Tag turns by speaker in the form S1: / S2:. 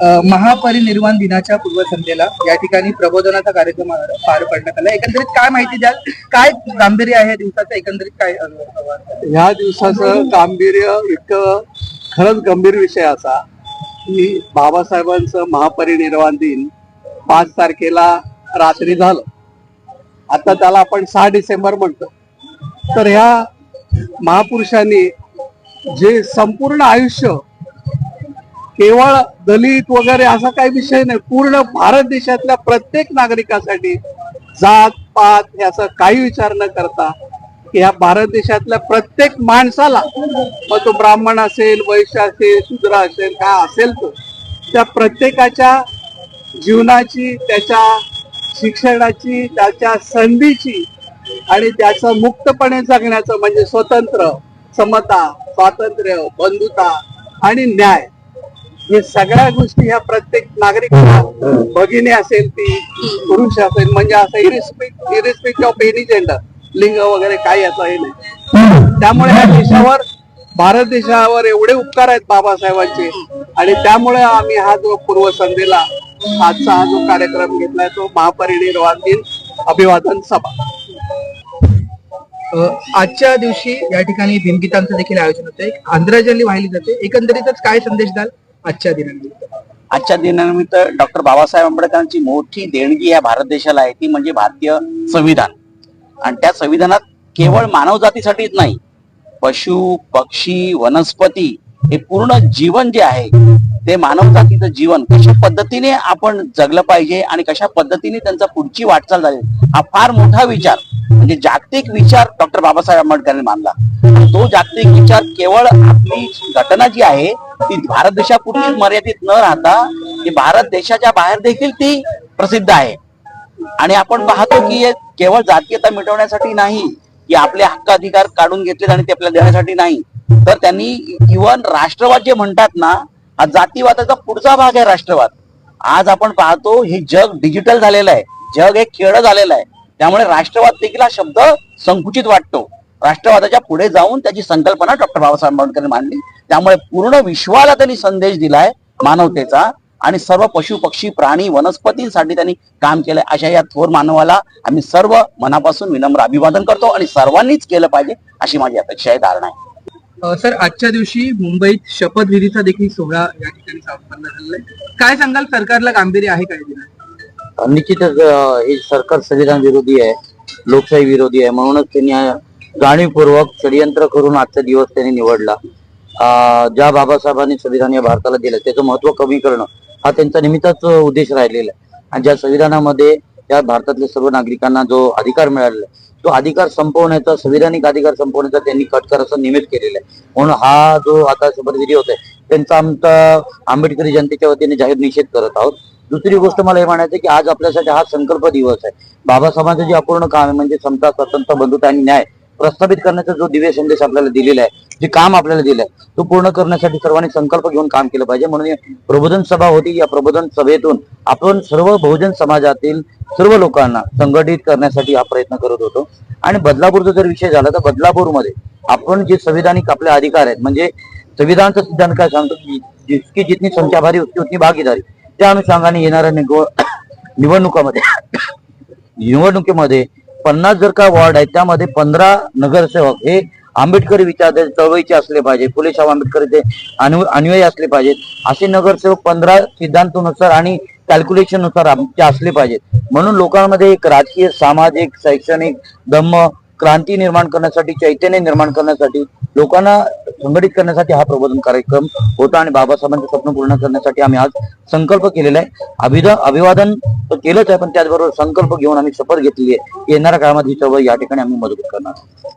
S1: महापरिनिर्वाण दिनाच्या पूर्वसंध्येला या ठिकाणी प्रबोधनाचा कार्यक्रम पार पडण्यात आला. एकंदरीत काय माहिती द्याल? काय गांभीर्य आहे या दिवसाचं? एकंदरीत काय अनुभव
S2: ह्या दिवसाचं गांभीर्य इतकं खरंच गंभीर विषय असा की बाबासाहेबांचं महापरिनिर्वाण दिन पाच तारखेला रात्री झालं. आता त्याला आपण सहा डिसेंबर म्हणतो. तर ह्या महापुरुषांनी जे संपूर्ण आयुष्य केवळ दलित वगैरे असा काही विषय नाही. पूर्ण भारत देशातल्या प्रत्येक नागरिकासाठी जात पात याचा काही विचार न करता की ह्या भारत देशातल्या प्रत्येक माणसाला मग तो ब्राह्मण असेल वैश्य असेल शूद्र असेल काय असेल तो त्या प्रत्येकाच्या जीवनाची त्याच्या शिक्षणाची त्याच्या संधीची आणि त्याचं मुक्तपणे जगण्याचं म्हणजे स्वतंत्र समता स्वातंत्र्य बंधुता आणि न्याय. हे सगळ्या गोष्टी ह्या प्रत्येक नागरिकाला भगिनी असेल ती पुरुष असेल म्हणजे असं irrespective irrespective of any gender लिंग वगैरे काही याचं हे नाही. त्यामुळे ह्या देशावर भारत देशावर एवढे उपकार आहेत बाबासाहेबांचे. आणि त्यामुळे आम्ही हा जो पूर्वसंध्येला आजचा हा जो कार्यक्रम घेतलाय तो महापरिनिर्वाण दिन अभिवादन सभा.
S1: आजच्या दिवशी या ठिकाणी भीमगीतांचं देखील आयोजन होतं एक आंध्राजली वाहिली जाते. एकंदरीतच काय संदेश द्याल? आजच्या दिनानिमित्त.
S3: आजच्या दिनानिमित्त डॉक्टर बाबासाहेब आंबेडकरांची मोठी देणगी या भारत देशाला आहे ती म्हणजे भारतीय संविधान. आणि त्या संविधानात केवळ मानव जातीसाठीच नाही पशु पक्षी वनस्पती हे पूर्ण जीवन जे आहे ते मानव जातीचं जीवन कशा पद्धतीने आपण जगलं पाहिजे आणि कशा पद्धतीने त्यांचा पुढची वाटचाल झाली हा फार मोठा विचार म्हणजे जागतिक विचार डॉक्टर बाबासाहेब आंबेडकरांनी मानला. तो जागतिक विचार केवळ आपली घटना जी आहे ती भारत देशापुरतीच मर्यादित न राहता ती भारत देशाच्या बाहेर देखील ती प्रसिद्ध आहे. आणि आपण पाहतो की केवळ जातीयता मिटवण्यासाठी नाही की आपले हक्क अधिकार काढून घेतलेत आणि ते आपल्याला देण्यासाठी नाही. तर त्यांनी इव्हन राष्ट्रवाद जे म्हणतात ना हा जातीवादाचा पुढचा भाग आहे राष्ट्रवाद. आज आपण पाहतो हे जग डिजिटल झालेलं आहे. जग हे खेळ झालेलं आहे. त्यामुळे राष्ट्रवाद देखील हा शब्द संकुचित वाटतो. राष्ट्रवादाच्या पुढे जाऊन त्याची संकल्पना डॉक्टर बाबासाहेब आंबेडकरांनी मांडली. त्यामुळे पूर्ण विश्वाला त्यांनी संदेश दिलाय मानवतेचा आणि सर्व पशु पक्षी प्राणी वनस्पतींसाठी त्यांनी काम केलंय. अशा या थोर मानवाला आम्ही सर्व मनापासून विनम्र अभिवादन करतो आणि सर्वांनीच केलं पाहिजे अशी माझी अपेक्षा आहे धारणा आहे.
S1: सर आजच्या दिवशी मुंबईत शपथविधीचा देखील सोहळा या ठिकाणी संपन्न झालेला आहे. काय सांगाल सरकारला गांभीर्य आहे काय
S4: निश्चितच हे सरकार संविधान विरोधी आहे लोकशाही विरोधी आहे. म्हणूनच त्यांनी जाणीवपूर्वक षडयंत्र करून आजचा दिवस त्यांनी निवडला. ज्या बाबासाहेबांनी संविधान या भारताला दिलं त्याचं महत्त्व कमी करणं हा त्यांचा निमित्ताच उद्देश राहिलेला आहे. आणि ज्या संविधानामध्ये या भारतातल्या सर्व नागरिकांना जो अधिकार मिळालेला तो अधिकार संपवण्याचा संविधानिक अधिकार संपवण्याचा त्यांनी कटकराचा निमित्त केलेला आहे. म्हणून हा जो आता शपथविधी होत आहे त्यांचा आमचा आंबेडकरी जनतेच्या वतीने जाहीर निषेध करत आहोत. दुसरी गोष्ट मला हे म्हणायचं की आज आपल्यासाठी हा संकल्प दिवस आहे. बाबासाहेबांचं जे अपूर्ण काम आहे म्हणजे समता स्वतंत्र बंधुता आणि न्याय प्रस्थापित करण्याचा जो दिव्य संदेश आपल्याला दिलेला आहे जे काम आपल्याला दिलं आहे तो पूर्ण करण्यासाठी सर्वांनी संकल्प घेऊन काम केलं पाहिजे. म्हणून प्रबोधन सभा होती. या प्रबोधन सभेतून आपण सर्व बहुजन समाजातील सर्व लोकांना संघटित करण्यासाठी हा प्रयत्न करत होतो. आणि बदलापूरचा जर विषय झाला तर बदलापूरमध्ये आपण जे संविधानिक आपले अधिकार आहेत म्हणजे संविधानचं सिद्धांत काय सांगतो की जितकी जितनी संख्या भारी होती उतनी भागीदारी. त्या अनुषंगाने येणाऱ्या निवडणुकामध्ये निवडणुकीमध्ये पन्नास जर का वॉर्ड आहेत त्यामध्ये पंधरा नगरसेवक हे आंबेडकरी विचार चळवळीचे असले पाहिजे फुले शाहू आंबेडकर ते अनु अनुयायी असले पाहिजेत. असे नगरसेवक पंधरा सिद्धांतानुसार आणि कॅल्क्युलेशननुसार आमचे असले पाहिजेत. म्हणून लोकांमध्ये एक राजकीय सामाजिक शैक्षणिक धम्म क्रांती निर्माण करण्यासाठी चैतन्य निर्माण करण्यासाठी लोकांना संघटित करण्यासाठी हा प्रबोधन कार्यक्रम होता आणि बाबासाहेबांचं स्वप्न पूर्ण करण्यासाठी आम्ही आज संकल्प केलेला आहे. अभिदा अभिवादन तर केलंच आहे पण त्याचबरोबर संकल्प घेऊन आम्ही शपथ घेतली आहे येणाऱ्या काळामध्ये ही चळवळ या ठिकाणी आम्ही मजबूत करणार